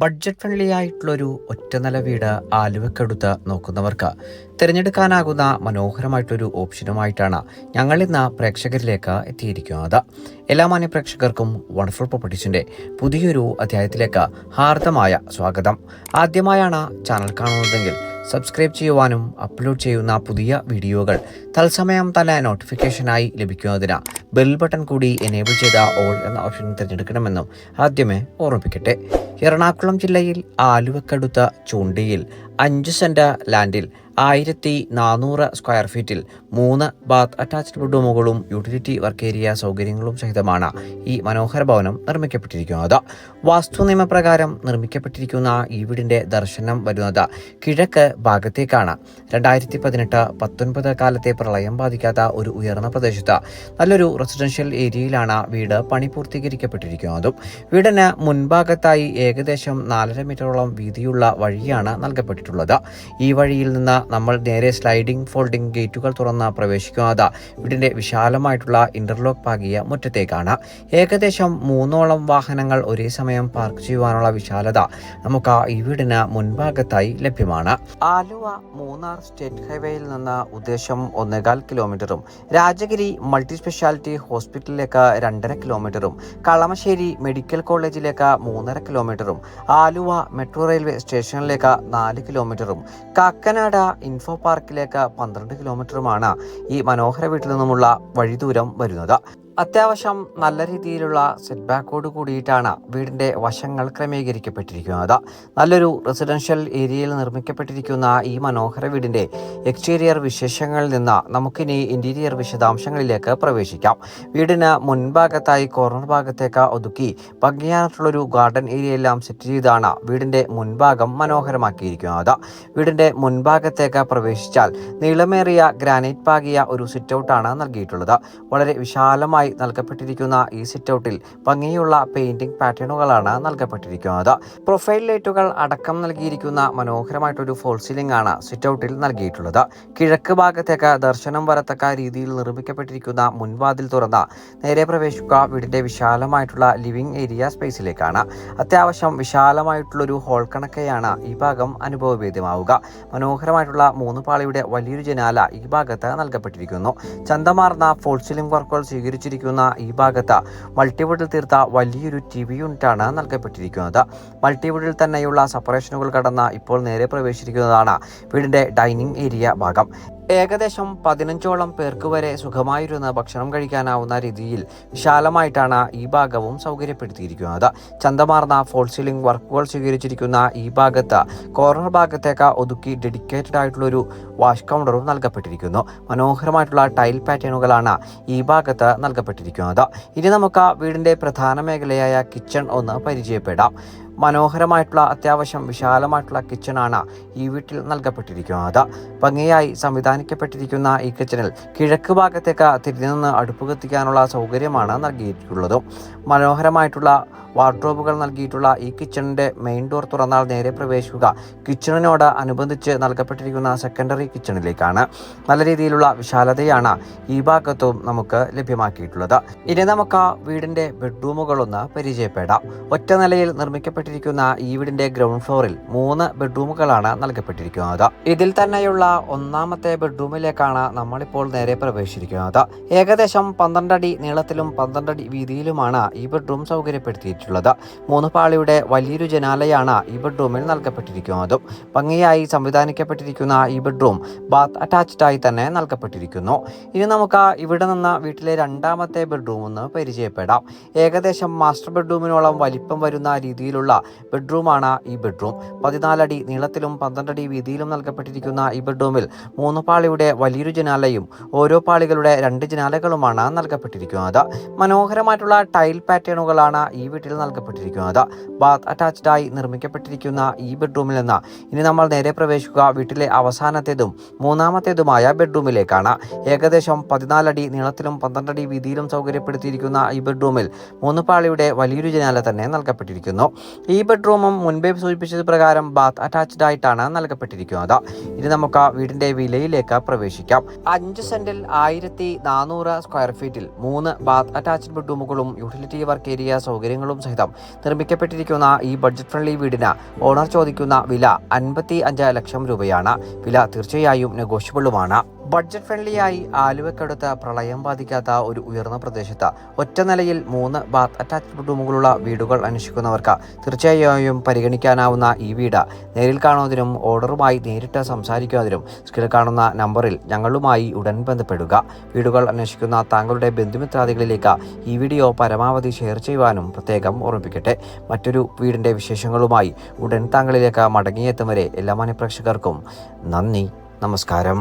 Budget friendly ആയിട്ടുള്ളൊരു ഒറ്റനില വീട് ആലുവക്കടുത്ത് നോക്കുന്നവർക്ക് തിരഞ്ഞെടുക്കാനാകുന്ന മനോഹരമായിട്ടൊരു ഓപ്ഷനുമായിട്ടാണ് ഞങ്ങൾ ഇന്ന് പ്രേക്ഷകരിലേക്ക് എത്തിയിരിക്കുന്നത്. എല്ലാ മാന്യ പ്രേക്ഷകർക്കും വണ്ടർഫുൾ പ്രോപ്പർട്ടീസിന്റെ പുതിയൊരു അധ്യായത്തിലേക്ക് ഹാർദമായ സ്വാഗതം. ആദ്യമായാണ് ചാനൽ കാണുന്നതെങ്കിൽ സബ്സ്ക്രൈബ് ചെയ്യുവാനും അപ്ലോഡ് ചെയ്യുന്ന പുതിയ വീഡിയോകൾ തത്സമയം തന്നെ നോട്ടിഫിക്കേഷനായി ലഭിക്കുന്നതിന് ബെൽ ബട്ടൺ കൂടി എനേബിൾ ചെയ്ത ഓൾ എന്ന ഓപ്ഷൻ തിരഞ്ഞെടുക്കണമെന്നും ആദ്യമേ ഓർമ്മിപ്പിക്കട്ടെ. എറണാകുളം ജില്ലയിൽ ആലുവക്കടുത്ത ചൂണ്ടിയിൽ അഞ്ച് സെന്റ് ലാൻഡിൽ ആയിരത്തി നാനൂറ് സ്ക്വയർ ഫീറ്റിൽ മൂന്ന് ബാത്ത് അറ്റാച്ച്ഡ് ബെഡ്റൂമുകളും യൂട്ടിലിറ്റി വർക്ക് ഏരിയ സൗകര്യങ്ങളും സഹിതമാണ് ഈ മനോഹര ഭവനം നിർമ്മിക്കപ്പെട്ടിരിക്കുന്നത്. വാസ്തു നിയമപ്രകാരം നിർമ്മിക്കപ്പെട്ടിരിക്കുന്ന ഈ വീടിന്റെ ദർശനം വരുന്നത് കിഴക്ക് ഭാഗത്തേക്കാണ്. രണ്ടായിരത്തി പതിനെട്ട് പത്തൊൻപത് കാലത്തെ പ്രളയം ബാധിക്കാത്ത ഒരു ഉയർന്ന പ്രദേശത്ത് നല്ലൊരു റെസിഡൻഷ്യൽ ഏരിയയിലാണ് വീട് പണി പൂർത്തീകരിക്കപ്പെട്ടിരിക്കുന്നതും. വീടിന് മുൻഭാഗത്തായി ഏകദേശം നാലര മീറ്ററോളം വീതിയുള്ള വഴിയാണ് നൽകപ്പെട്ടിട്ടുള്ളത്. ഈ വഴിയിൽ നിന്ന് നമ്മൾ നേരെ സ്ലൈഡിംഗ് ഫോൾഡിംഗ് ഗേറ്റുകൾ തുറന്ന് പ്രവേശിക്കുന്നത് വീടിന്റെ വിശാലമായിട്ടുള്ള ഇന്റർലോക്ക് പാകിയ മുറ്റത്തേക്കാണ്. ഏകദേശം മൂന്നോളം വാഹനങ്ങൾ ഒരേ സമയം പാർക്ക് ചെയ്യുവാനുള്ള വിശാലത നമുക്ക് ഈ വീടിന് മുൻഭാഗത്തായി ലഭ്യമാണ്. ആലുവ മൂന്നാർ സ്റ്റേറ്റ് ഹൈവേയിൽ നിന്ന് ഉദ്ദേശം ഒന്നേകാൽ കിലോമീറ്ററും രാജഗിരി മൾട്ടി സ്പെഷ്യാലിറ്റി ഹോസ്പിറ്റലിലേക്ക് രണ്ടര കിലോമീറ്ററും കളമശ്ശേരി മെഡിക്കൽ കോളേജിലേക്ക് മൂന്നര കിലോമീറ്ററും ആലുവ മെട്രോ റെയിൽവേ സ്റ്റേഷനിലേക്ക് നാല് കിലോമീറ്ററും കാക്കനാട് ഇൻഫോ പാർക്കിലേക്ക് പന്ത്രണ്ട് കിലോമീറ്ററുമാണ് ഈ മനോഹര വീട്ടിൽ നിന്നുമുള്ള വഴിദൂരം വരുന്നത്. അത്യാവശ്യം നല്ല രീതിയിലുള്ള സെറ്റ് ബാക്കോട് കൂടിയിട്ടാണ് വീടിന്റെ വശങ്ങൾ ക്രമീകരിക്കപ്പെട്ടിരിക്കുന്നത്. നല്ലൊരു റെസിഡൻഷ്യൽ ഏരിയയിൽ നിർമ്മിക്കപ്പെട്ടിരിക്കുന്ന ഈ മനോഹര വീടിന്റെ എക്സ്റ്റീരിയർ വിശേഷങ്ങളിൽ നിന്ന് നമുക്കിനി ഇന്റീരിയർ വിശദാംശങ്ങളിലേക്ക് പ്രവേശിക്കാം. വീടിന് മുൻഭാഗത്തായി കോർണർ ഭാഗത്തേക്ക് ഒതുക്കി ഭംഗിയായിട്ടുള്ളൊരു ഗാർഡൻ ഏരിയ എല്ലാം സെറ്റ് ചെയ്താണ് വീടിന്റെ മുൻഭാഗം മനോഹരമാക്കിയിരിക്കുന്നത്. വീടിന്റെ മുൻഭാഗത്തേക്ക് പ്രവേശിച്ചാൽ നീളമേറിയ ഗ്രാനൈറ്റ് പാകിയ ഒരു സിറ്റ് ഔട്ടാണ് നൽകിയിട്ടുള്ളത്. വളരെ വിശാലമായി നൽകപ്പെട്ടിരിക്കുന്ന ഈ സിറ്റ് ഔട്ടിൽ ഭംഗിയുള്ള പെയിന്റിംഗ് പാറ്റേണുകളാണ് നൽകപ്പെട്ടിരിക്കുന്നത്. പ്രൊഫൈൽ ലൈറ്റുകൾ അടക്കം നൽകിയിരിക്കുന്ന മനോഹരമായിട്ടൊരു ഫോൾ സീലിംഗ് ആണ് സിറ്റ് ഔട്ടിൽ നൽകിയിട്ടുള്ളത്. കിഴക്ക് ഭാഗത്തേക്ക് ദർശനം വരത്തക്ക രീതിയിൽ നിർമ്മിക്കപ്പെട്ടിരിക്കുന്ന മുൻവാതിൽ തുറന്ന നേരെ പ്രവേശിക്കുക വീടിന്റെ വിശാലമായിട്ടുള്ള ലിവിംഗ് ഏരിയ സ്പേസിലേക്കാണ് അത്യാവശ്യം വിശാലമായിട്ടുള്ളൊരു ഹോൾ കണക്കെയാണ് ഈ ഭാഗം അനുഭവവേദ്യമാവുക മനോഹരമായിട്ടുള്ള മൂന്ന് പാളിയുടെ വലിയൊരു ജനാല ഈ ഭാഗത്ത് നൽകപ്പെട്ടിരിക്കുന്നു. ചന്തമാർന്ന ഫോൾ സീലിംഗ് വർക്കുകൾ സ്വീകരിച്ചിരിക്കുന്ന ഈ ഭാഗത്ത് മൾട്ടിവുഡിൽ തീർത്ത വലിയൊരു ടി വി യൂണിറ്റാണ് നൽകപ്പെട്ടിരിക്കുന്നത്. മൾട്ടിവുഡിൽ തന്നെയുള്ള സെപ്പറേഷനുകൾ കടന്ന് ഇപ്പോൾ നേരെ പ്രവേശിച്ചിരിക്കുന്നതാണ് വീടിന്റെ ഡൈനിങ് ഏരിയ ഭാഗം. ഏകദേശം പതിനഞ്ചോളം പേർക്ക് വരെ സുഖമായിരുന്ന ഭക്ഷണം കഴിക്കാനാവുന്ന രീതിയിൽ വിശാലമായിട്ടാണ് ഈ ഭാഗവും സൗകര്യപ്പെടുത്തിയിരിക്കുന്നത്. ചന്തമാർന്ന ഫോൾ സീലിംഗ് വർക്കുകൾ സ്വീകരിച്ചിരിക്കുന്ന ഈ ഭാഗത്ത് കോർണർ ഭാഗത്തേക്ക് ഒതുക്കി ഡെഡിക്കേറ്റഡ് ആയിട്ടുള്ളൊരു വാഷ് കൗണ്ടറും നൽകപ്പെട്ടിരിക്കുന്നു. മനോഹരമായിട്ടുള്ള ടൈൽ പാറ്റേണുകളാണ് ഈ ഭാഗത്ത് നൽകപ്പെട്ടിരിക്കുന്നത്. ഇനി നമുക്ക് വീടിന്റെ പ്രധാന മേഖലയായ കിച്ചൺ ഒന്ന് പരിചയപ്പെടാം. മനോഹരമായിട്ടുള്ള അത്യാവശ്യം വിശാലമായിട്ടുള്ള കിച്ചണാണ് ഈ വീട്ടിൽ നൽകപ്പെട്ടിരിക്കുന്നത്. ഭംഗിയായി സംവിധാനിക്കപ്പെട്ടിരിക്കുന്ന ഈ കിച്ചണിൽ കിഴക്ക് ഭാഗത്തേക്ക് തിരിഞ്ഞു നിന്ന് അടുപ്പ് കത്തിക്കാനുള്ള സൗകര്യമാണ് നൽകിയിട്ടുള്ളതും. മനോഹരമായിട്ടുള്ള വാർഡ്രോബുകൾ നൽകിയിട്ടുള്ള ഈ കിച്ചണിന്റെ മെയിൻ ഡോർ തുറന്നാൽ നേരെ പ്രവേശിക്കുക. കിച്ചണിനോട് അനുബന്ധിച്ച് നൽകപ്പെട്ടിരിക്കുന്ന സെക്കൻഡറി കിച്ചണിലേക്കാണ്. നല്ല രീതിയിലുള്ള വിശാലതയാണ് ഈ ഭാഗത്തും നമുക്ക് ലഭ്യമാക്കിയിട്ടുള്ളത്. ഇനി നമുക്ക് വീടിന്റെ ബെഡ്റൂമുകളൊന്ന് പരിചയപ്പെടാം. ഒറ്റ നിലയിൽ നിർമ്മിക്കപ്പെട്ടിരിക്കുന്ന ഈ വീടിന്റെ ഗ്രൗണ്ട് ഫ്ലോറിൽ മൂന്ന് ബെഡ്റൂമുകളാണ് നൽകപ്പെട്ടിരിക്കുന്നത്. ഇതിൽ തന്നെയുള്ള ഒന്നാമത്തെ ബെഡ്റൂമിലേക്കാണ് നമ്മളിപ്പോൾ നേരെ പ്രവേശിച്ചിരിക്കുന്നത്. ഏകദേശം പന്ത്രണ്ടടി നീളത്തിലും പന്ത്രണ്ടടി വീതിയിലുമാണ് ഈ ബെഡ്റൂം സൗകര്യപ്പെടുത്തിയിട്ടുള്ളത്. മൂന്ന് പാളിയുടെ വലിയൊരു ജനാലയാണ് ഈ ബെഡ്റൂമിൽ നൽകപ്പെട്ടിരിക്കുന്നതും. ഭംഗിയായി സംവിധാനിക്കപ്പെട്ടിരിക്കുന്ന ഈ ബെഡ്റൂം ബാത്ത് അറ്റാച്ച്ഡ് ആയി തന്നെ നൽകപ്പെട്ടിരിക്കുന്നു. ഇനി നമുക്ക് ഇവിടെ നിന്ന് വീട്ടിലെ രണ്ടാമത്തെ ബെഡ്റൂം ഒന്ന് പരിചയപ്പെടാം. ഏകദേശം മാസ്റ്റർ ബെഡ്റൂമിനോളം വലിപ്പം വരുന്ന രീതിയിലുള്ള ബെഡ്റൂമാണ് ഈ ബെഡ്റൂം. പതിനാലടി നീളത്തിലും പന്ത്രണ്ടടി വീതിയിലും നൽകപ്പെട്ടിരിക്കുന്ന ഈ ബെഡ്റൂമിൽ മൂന്ന് പാളിയുടെ വലിയൊരു ജനാലയും ഓരോ പാളികളുടെ രണ്ട് ജനാലകളുമാണ് നൽകപ്പെട്ടിരിക്കുന്നത്. മനോഹരമായിട്ടുള്ള ടൈൽ പാറ്റേണുകളാണ് ഈ വീട്ടിൽ നൽകപ്പെട്ടിരിക്കുന്നത് ബാത്ത് അറ്റാച്ച്ഡ് ആയി നിർമ്മിക്കപ്പെട്ടിരിക്കുന്ന ഈ ബെഡ്റൂമിൽ നിന്ന് ഇനി നമ്മൾ നേരെ പ്രവേശിക്കുക വീട്ടിലെ അവസാനത്തേതും മൂന്നാമത്തേതുമായ ബെഡ്റൂമിലേക്കാണ്. ഏകദേശം പതിനാലടി നീളത്തിലും പന്ത്രണ്ടടി വീതിയിലും സൗകര്യപ്പെടുത്തിയിരിക്കുന്ന ഈ ബെഡ്റൂമിൽ മൂന്ന് പാളിയുടെ വലിയൊരു ജനാല തന്നെ നൽകപ്പെട്ടിരിക്കുന്നു. ഈ ബെഡ്റൂമും മുൻപേ സൂചിപ്പിച്ചത് പ്രകാരം ബാത്ത് അറ്റാച്ച്ഡ് ആയിട്ടാണ് നൽകപ്പെട്ടിരിക്കുന്നത് ഇനി നമുക്ക് വീടിന്റെ വിലയിലേക്ക് പ്രവേശിക്കാം. അഞ്ച് സെന്റിൽ ആയിരത്തി നാനൂറ് സ്ക്വയർ ഫീറ്റിൽ മൂന്ന് ബാത്ത് അറ്റാച്ച്ഡ് ബെഡ്റൂമുകളും യൂട്ടിലിറ്റി വർക്ക് ഏരിയ സൗകര്യങ്ങളും സഹിതം. നിർമ്മിക്കപ്പെട്ടിരിക്കുന്ന ഈ ബഡ്ജറ്റ് ഫ്രണ്ട്ലി വീടിന് ഓണർ ചോദിക്കുന്ന വില അൻപത്തി ലക്ഷം രൂപയാണ്. വില തീർച്ചയായും നെഗോഷ്യബിളുമാണ് ബഡ്ജറ്റ് ഫ്രണ്ട്ലിയായി ആലുവക്കടുത്ത് പ്രളയം ബാധിക്കാത്ത ഒരു ഉയർന്ന പ്രദേശത്ത് ഒറ്റ നിലയിൽ മൂന്ന് ബാത്ത് അറ്റാച്ച്ഡ് റൂമുകളുള്ള വീടുകൾ അന്വേഷിക്കുന്നവർക്ക് തീർച്ചയായും പരിഗണിക്കാനാവുന്ന ഈ വീട്. നേരിൽ കാണുന്നതിനും ഓർഡറുമായി നേരിട്ട് സംസാരിക്കുന്നതിനും സ്ക്രീനിൽ കാണുന്ന നമ്പറിൽ ഞങ്ങളുമായി ഉടൻ ബന്ധപ്പെടുക. വീടുകൾ അന്വേഷിക്കുന്ന താങ്കളുടെ ബന്ധുമിത്രാദികളിലേക്ക് ഈ വീഡിയോ പരമാവധി ഷെയർ ചെയ്യുവാനും പ്രത്യേകം ഓർമ്മിപ്പിക്കട്ടെ. മറ്റൊരു വീടിന്റെ വിശേഷങ്ങളുമായി ഉടൻ താങ്കളിലേക്ക് മടങ്ങിയെത്തും വരെ എല്ലാ മാന്യപ്രേക്ഷകർക്കും നന്ദി. നമസ്കാരം.